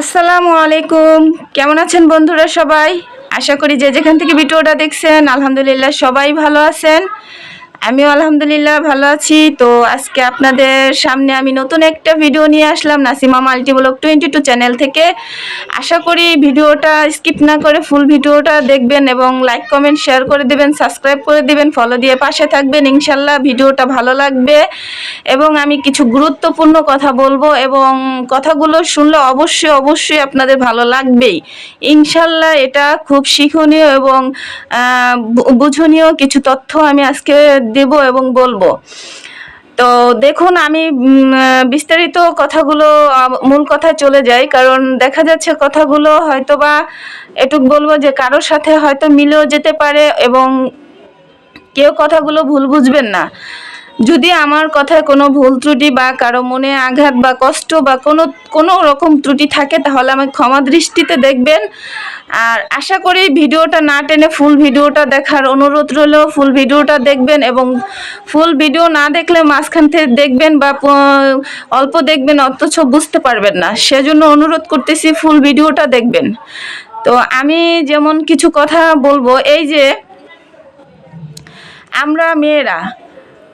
আসসালামু আলাইকুম। কেমন আছেন বন্ধুরা সবাই? আশা করি যে যেখান থেকে ভিডিওটা দেখছেন, আলহামদুলিল্লাহ সবাই ভালো আছেন। আমিও আলহামদুলিল্লাহ ভালো আছি। তো আজকে আপনাদের সামনে আমি নতুন একটা ভিডিও নিয়ে আসলাম, Nasima multi blog twenty two channel থেকে। আশা করি ভিডিওটা স্কিপ না করে ফুল ভিডিওটা দেখবেন এবং লাইক কমেন্ট শেয়ার করে দেবেন সাবস্ক্রাইব করে দেবেন ফলো দিয়ে পাশে থাকবেন। ইনশাল্লাহ ভিডিওটা ভালো লাগবে এবং আমি কিছু গুরুত্বপূর্ণ কথা বলব এবং কথাগুলো শুনলে অবশ্যই অবশ্যই আপনাদের ভালো লাগবেই। ইনশাল্লাহ এটা খুব শিক্ষণীয় এবং বুঝনীয় কিছু তথ্য আমি আজকে দেব এবং বলব। তো দেখুন, আমি বিস্তারিত কথাগুলো মূল কথা চলে যাই, কারণ দেখা যাচ্ছে কথাগুলো হয়তোবা এটুক বলব যে কারোর সাথে হয়তো মিলেও যেতে পারে এবং কেউ কথাগুলো ভুল বুঝবেন না। যদি আমার কথায় কোনো ভুল ত্রুটি বা কারও মনে আঘাত বা কষ্ট বা কোনো কোনো রকম ত্রুটি থাকে, তাহলে আমাকে ক্ষমা দৃষ্টিতে দেখবেন। আর আশা করি ভিডিওটা না টেনে ফুল ভিডিওটা দেখার অনুরোধ রইল। ফুল ভিডিওটা দেখবেন এবং ফুল ভিডিও না দেখলে মাঝখান থেকে দেখবেন বা অল্প দেখবেন, অথচ বুঝতে পারবেন না। সেজন্য অনুরোধ করতেছি ফুল ভিডিওটা দেখবেন। তো আমি যেমন কিছু কথা বলব, এই যে আমরা মেয়েরা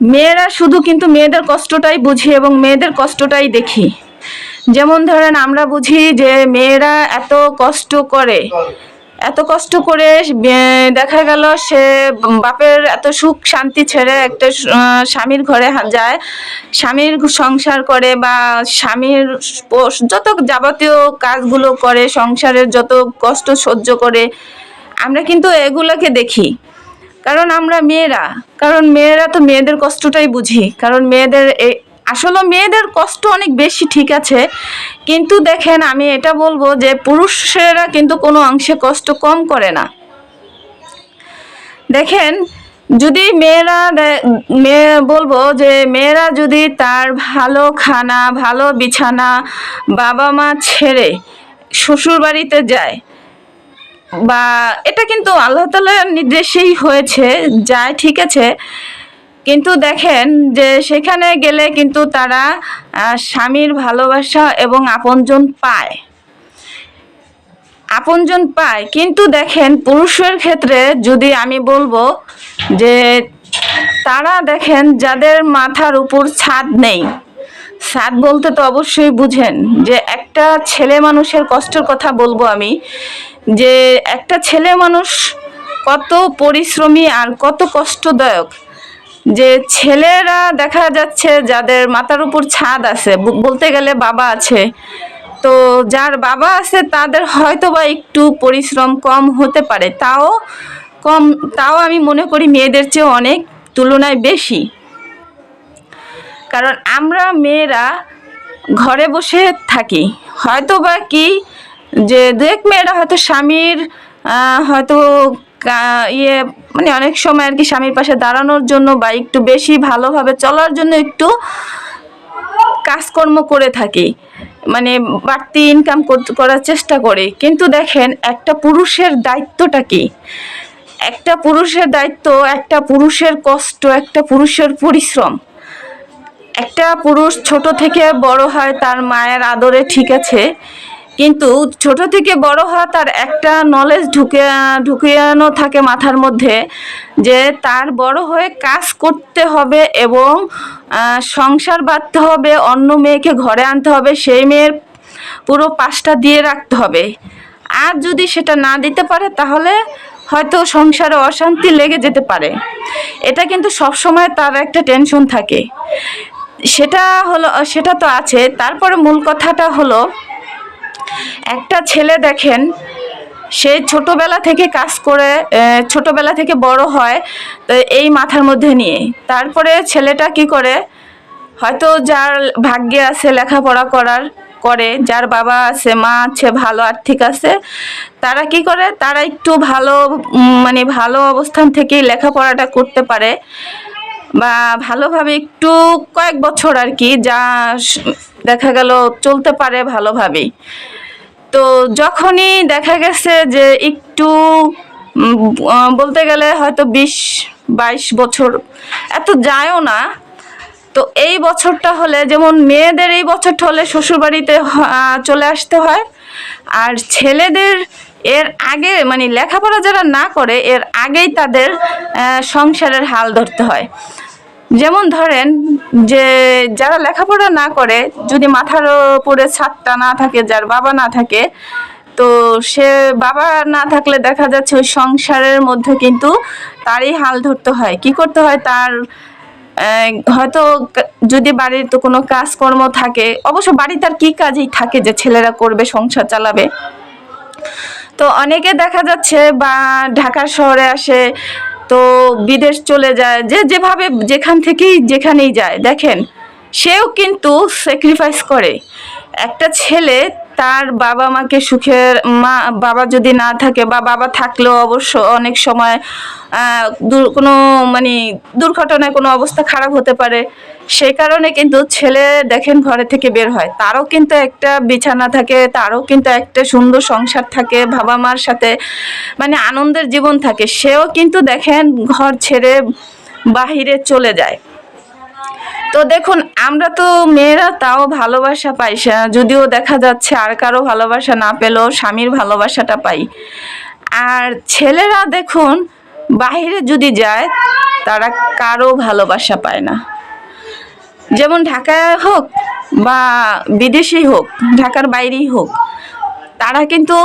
মেয়েরা শুধু কিন্তু মেয়েদের কষ্টটাই বুঝি এবং মেয়েদের কষ্টটাই দেখি। যেমন ধরেন আমরা বুঝি যে মেয়েরা এত কষ্ট করে, এত কষ্ট করে দেখা গেল সে বাপের এত সুখ শান্তি ছেড়ে একটা স্বামীর ঘরে যায়। স্বামীর সংসার করে বা স্বামীর যত যাবতীয় কাজগুলো করে, সংসারের যত কষ্ট সহ্য করে, আমরা কিন্তু এগুলোকে দেখি। কারণ আমরা মেয়েরা, কারণ মেয়েরা তো মেয়েদের কষ্টটাই বুঝি, কারণ মেয়েদের আসলে মেয়েদের কষ্ট অনেক বেশি ঠিক আছে, কিন্তু দেখেন আমি এটা বলব যে পুরুষেরা কিন্তু কোনো অংশে কষ্ট কম করে না। দেখেন, যদি মেয়েরা মেয়ে বলব যে মেয়েরা যদি তার ভালো খানা, ভালো বিছানা বাবা মা ছেড়ে শ্বশুর বাড়িতে যায় বা এটা কিন্তু আল্লাহ তালার নির্দেশেই হয়েছে, যায় ঠিক আছে। কিন্তু দেখেন যে সেখানে গেলে কিন্তু তারা স্বামীর ভালোবাসা এবং আপনজন পায়। আপনজন পায়। কিন্তু দেখেন পুরুষের ক্ষেত্রে যদি আমি বলব যে তারা দেখেন যাদের মাথার উপর ছাদ নেই, ছাদ বলতে তো অবশ্যই বুঝেন যে একটা ছেলে মানুষের কষ্টের কথা বলব আমি যে একটা ছেলে মানুষ কত পরিশ্রমী আর কত কষ্টদায়ক। যে ছেলেরা দেখা যাচ্ছে যাদের মাথার উপর ছাদ আছে বলতে গেলে বাবা আছে। তো যার বাবা আছে তাদের হয়তো বা একটু পরিশ্রম কম হতে পারে। তাও কম, তাও আমি মনে করি মেয়েদের চেয়ে অনেক তুলনায় বেশি। কারণ আমরা মেয়েরা ঘরে বসে থাকি। হয়তো বা কি যে দেখ মেয়েরা হয়তো স্বামীর হয়তো ইয়ে মানে অনেক সময় আর কি স্বামীর পাশে দাঁড়ানোর জন্য বা একটু বেশি ভালোভাবে চলার জন্য একটু কাজকর্ম করে থাকি। মানে বাড়তি ইনকাম করার চেষ্টা করে। কিন্তু দেখেন, একটা পুরুষের দায়িত্বটা কি? একটা পুরুষের দায়িত্ব, একটা পুরুষের কষ্ট, একটা পুরুষের পরিশ্রম। একটা পুরুষ ছোট থেকে বড় হয়, তার মায়ের আদরে ঠিক আছে। কিন্তু ছোট থেকে বড় হওয়া তার একটা নলেজ ঢুকে, ঢুকিয়ানো থাকে মাথার মধ্যে যে তার বড় হয়ে কাজ করতে হবে এবং সংসার বাঁধতে হবে, অন্য মেয়েকে ঘরে আনতে হবে, সেই মেয়ের পুরো পাশটা দিয়ে রাখতে হবে। আর যদি সেটা না দিতে পারে তাহলে হয়তো সংসারে অশান্তি লেগে যেতে পারে। এটা কিন্তু সবসময় তার একটা টেনশন থাকে। সেটা হলো, সেটা তো আছে। তারপরে মূল কথাটা হলো একটা ছেলে দেখেন, সে ছোটবেলা থেকে কাজ করে ছোটবেলা থেকে বড় হয়, তো এই মাথার মধ্যে নিয়ে। তারপরে ছেলেটা কি করে, হয়তো যার ভাগ্যে আছে লেখাপড়া করার, করে, যার বাবা আছে, মা আছে, ভালো আর্থিক আছে, তারা কি করে, তারা একটু ভালো মানে ভালো অবস্থান থেকেই লেখাপড়াটা করতে পারে। বা ভালোভাবে একটু কয়েক বছর আর কি যা দেখা গেল চলতে পারে ভালোভাবেই তো যখনই দেখা গেছে যে একটু বলতে গেলে হয়তো বিশ, বাইশ বছর, এত যায়ও না। তো এই বছরটা হলে, যেমন মেয়েদের এই বছরটা হলে শ্বশুরবাড়িতে চলে আসতে হয়। আর ছেলেদের এর আগে মানে লেখাপড়া যারা না করে, এর আগেই তাদের সংসারের হাল ধরতে হয়। যেমন ধরেন যে যারা লেখাপড়া না করে, যদি মাথার উপরে ছাদটা না থাকে, যার বাবা না থাকে, তো সে বাবা না থাকলে দেখা যাচ্ছে ওই সংসারের মধ্যে কিন্তু তারই হাল ধরতে হয়। কি করতে হয়? তার হয়তো যদি বাড়ির তো কোনো কাজকর্ম থাকে, অবশ্য বাড়িতে আর কি কাজই থাকে যে ছেলেরা করবে, সংসার চালাবে? তো অনেকে দেখা যাচ্ছে বা ঢাকা শহরে আসে তো বিদেশ চলে যায়, যে যেভাবে যেখান থেকেই যেখানেই যায়, দেখেন, সেও কিন্তু স্যাক্রিফাইস করে। একটা ছেলে, তার বাবা মাকে সুখের, মা, বাবা যদি না থাকে বা বাবা থাকলেও অবশ্য অনেক সময় কোনো মানে দুর্ঘটনায় কোনো অবস্থা খারাপ হতে পারে। সেই কারণে কিন্তু ছেলে দেখেন ঘরে থেকে বের হয়। তারও কিন্তু একটা বিছানা থাকে, তারও কিন্তু একটা সুন্দর সংসার থাকে, বাবা মার সাথে মানে আনন্দের জীবন থাকে। সেও কিন্তু দেখেন ঘর ছেড়ে বাহিরে চলে যায়। তো দেখুন, আমরা তো মেয়েরা তাও ভালোবাসা পাই যদিও দেখা যাচ্ছে আর কারও ভালোবাসা না পেলেও স্বামীর ভালোবাসাটা পাই। আর ছেলেরা দেখুন, বাহিরে যদি যায়, তারা কারও ভালোবাসা পায় না। যেমন ঢাকায় হোক বা বিদেশি হোক, ঢাকার বাইরেই হোক, তারা কিন্তু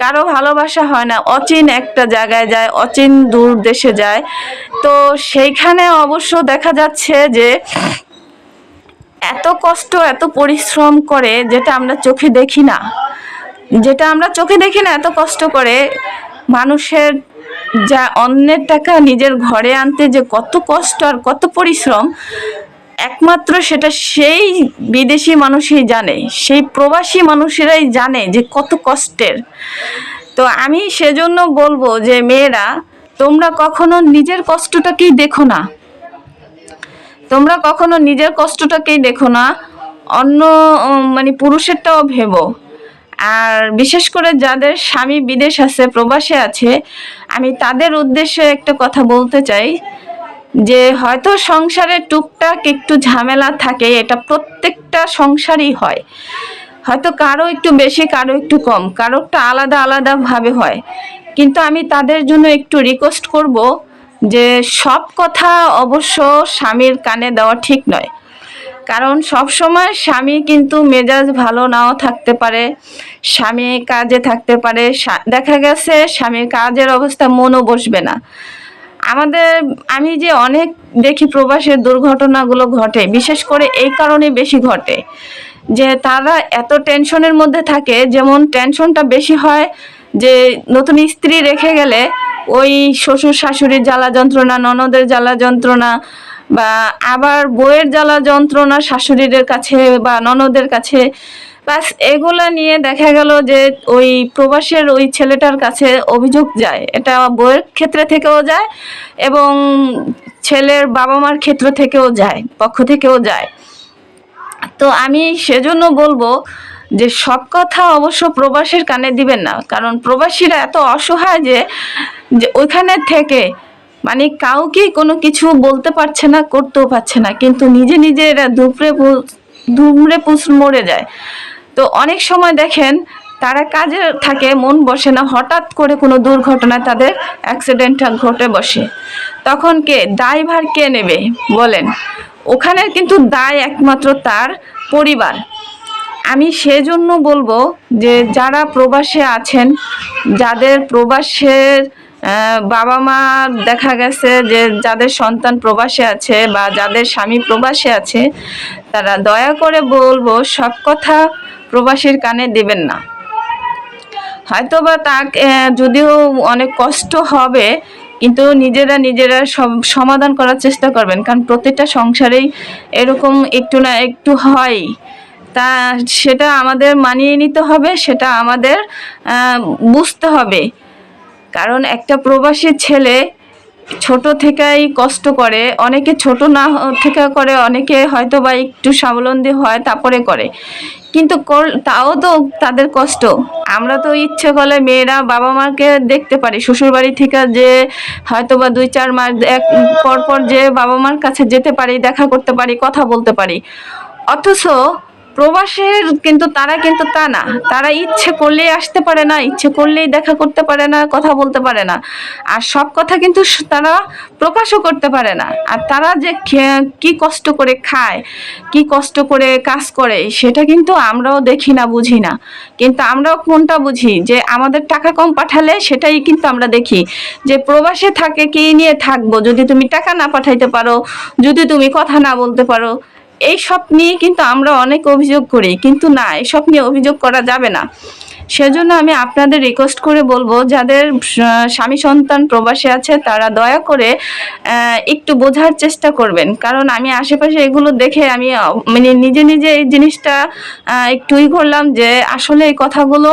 কারও ভালোবাসা হয় না। অচিন একটা জায়গায় যায়, অচিন দূর দেশে যায়। তো সেইখানে অবশ্য দেখা যাচ্ছে যে এত কষ্ট, এত পরিশ্রম করে যেটা আমরা চোখে দেখি না। যেটা আমরা চোখে দেখি না, এত কষ্ট করে মানুষের যা অন্যের টাকা নিজের ঘরে আনতে যে কত কষ্ট আর কত পরিশ্রম একমাত্র সেটা সেই বিদেশি মানুষই জানে, সেই প্রবাসী মানুষেরাই জানে যে কত কষ্টের। তো আমি সেজন্য বলব যে, মেয়েরা, তোমরা কখনো নিজের কষ্টটাকেই দেখো না। তোমরা কখনো নিজের কষ্টটাকেই দেখো না, অন্য মানে পুরুষেরটাও ভেবো। আর বিশেষ করে যাদের স্বামী বিদেশ আছে, প্রবাসে আছে, আমি তাদের উদ্দেশ্যে একটা কথা বলতে চাই। যে হয়তো সংসারে টুকটাক একটু ঝামেলা থাকে, এটা প্রত্যেকটা সংসারই হয়। হয়তো কারও একটু বেশি, কারও একটু কম, কারোরটা আলাদা আলাদা ভাবে হয়। কিন্তু আমি তাদের জন্য একটু রিকোয়েস্ট করব যে সব কথা অবশ্য স্বামীর কানে দেওয়া ঠিক নয়। কারণ সব সময় স্বামী কিন্তু মেজাজ ভালো নাও থাকতে পারে, স্বামী কাজে থাকতে পারে দেখা গেছে স্বামীর কাজের অবস্থা মনও বসবে না। আমাদের, আমি যে অনেক দেখি প্রবাসের দুর্ঘটনাগুলো ঘটে, বিশেষ করে এই কারণে বেশি ঘটে, যে তারা এত টেনশনের মধ্যে থাকে, যেমন টেনশনটা বেশি হয় যে নতুন স্ত্রী রেখে গেলে ওই শ্বশুর শাশুড়ির জ্বালা যন্ত্রণা, ননদের জ্বালা যন্ত্রণা, বা আবার বইয়ের জ্বালা যন্ত্রণা শাশুড়িদের কাছে বা ননদের কাছে বাস এগুলা নিয়ে দেখা গেল যে ওই প্রবাসের ওই ছেলেটার কাছে অভিযোগ যায়। এটা বইয়ের ক্ষেত্রে থেকেও যায় এবং ছেলের বাবা মার ক্ষেত্র থেকেও যায়, পক্ষ থেকেও যায়। তো আমি সেজন্য বলব যে সব কথা অবশ্য প্রবাসীর কানে দিবেন না, কারণ প্রবাসীরা এত অসহায় যে যে ওইখানে থেকে মানে কাউকেই কোনো কিছু বলতে পারছে না, করতেও পারছে না, কিন্তু নিজে নিজে এরা দুপড়ে পু- দুমড়ে পুষ মরে যায়। তো অনেক সময় দেখেন তারা কাজে থাকে, মন বসে না, হঠাৎ করে কোনো দুর্ঘটনায় তাদের অ্যাক্সিডেন্ট ঘটে বসে। তখন কে? দায়ভার কে নেবে? বলেন। ওখানে কিন্তু দায় একমাত্র তার পরিবার। আমি সেজন্য বলব যে যারা প্রবাসে আছেন, যাদের প্রবাসের বাবা মা দেখা গেছে যে যাদের সন্তান প্রবাসে আছে বা যাদের স্বামী প্রবাসে আছে, তারা দয়া করে বলব সব কথা প্রবাসীর কানে দেবেন না। হয়তো বা তাকে যদিও অনেক কষ্ট হবে, কিন্তু নিজেরা নিজেরা সব সমাধান করার চেষ্টা করবেন, কারণ প্রত্যেকটা সংসারেই এরকম একটু না একটু হয়। তা সেটা আমাদের মানিয়ে নিতে হবে, সেটা আমাদের বুঝতে হবে। কারণ একটা প্রবাসী ছেলে ছোট থেকেই কষ্ট করে, অনেকে ছোট না থেকে করে, অনেকে হয়তো বা একটু স্বাবলম্বী হয়, তারপরে করে। কিন্তু তাও তো তাদের কষ্ট। আমরা তো ইচ্ছে করলে মেয়েরা বাবা মাকে দেখতে পারি। শ্বশুর বাড়ি থেকে যে হয়তো বা দুই, চার মাস, এক পর পর যে বাবা মার কাছে যেতে পারি, দেখা করতে পারি, কথা বলতে পারি। অথচ প্রবাসের কিন্তু তারা কিন্তু তা না। তারা ইচ্ছে করলেই আসতে পারে না, ইচ্ছে করলেই দেখা করতে পারে না, কথা বলতে পারে না। আর সব কথা কিন্তু তারা প্রকাশও করতে পারে না। আর তারা যে কি কষ্ট করে খায়, কি কষ্ট করে কাজ করে, সেটা কিন্তু আমরাও দেখি না, বুঝি না। কিন্তু আমরাও কোনটা বুঝি? যে আমাদের টাকা কম পাঠালে সেটাই কিন্তু আমরা দেখি। যে প্রবাসে থাকে, কি নিয়ে থাকব? যদি তুমি টাকা না পাঠাইতে পারো, যদি তুমি কথা না বলতে পারো এই সব নিয়ে কিন্তু আমরা অনেক অভিযোগ করি, কিন্তু না এসব নিয়ে অভিযোগ করা যাবে না। সেজন্য আমি আপনাদের রিকোয়েস্ট করে বলব, যাদের স্বামী সন্তান প্রবাসে আছে, তারা দয়া করে একটু বোঝার চেষ্টা করবেন। কারণ আমি আশেপাশে এগুলো দেখে আমি মানে নিজে নিজে এই জিনিসটা একটুই করলাম যে আসলে এই কথাগুলো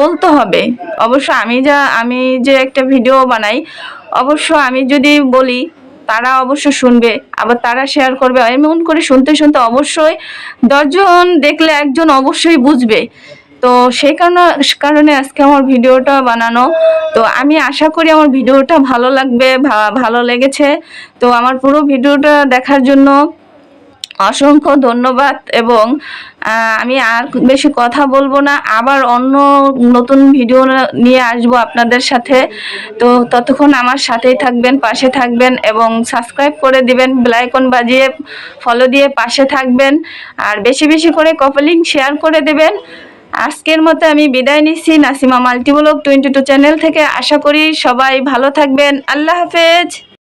বলতে হবে। অবশ্য আমি যা, আমি যে একটা ভিডিও বানাই, অবশ্য আমি যদি বলি তারা অবশ্য শুনবে, আবার তারা শেয়ার করবে। এমন করে শুনতে শুনতে অবশ্যই দশজন দেখলে একজন অবশ্যই বুঝবে। তো সেই কারণে কারণে আজকে আমার ভিডিওটা বানানো। তো আমি আশা করি আমার ভিডিওটা ভালো লাগবে ভালো লেগেছে। তো আমার পুরো ভিডিওটা দেখার জন্য অসংখ্য ধন্যবাদ এবং আমি আর বেশি কথা বলব না। আবার অন্য নতুন ভিডিও নিয়ে আসব আপনাদের সাথে। তো ততক্ষণ আমার সাথেই থাকবেন, পাশে থাকবেন এবং সাবস্ক্রাইব করে দিবেন বেলাইকন বাজিয়ে ফলো দিয়ে পাশে থাকবেন। আর বেশি বেশি করে কপলিং শেয়ার করে দেবেন। আজকের মতো আমি বিদায় নিচ্ছি। Nasima multi blog twenty two channel থেকে আশা করি সবাই ভালো থাকবেন। আল্লাহ হাফেজ।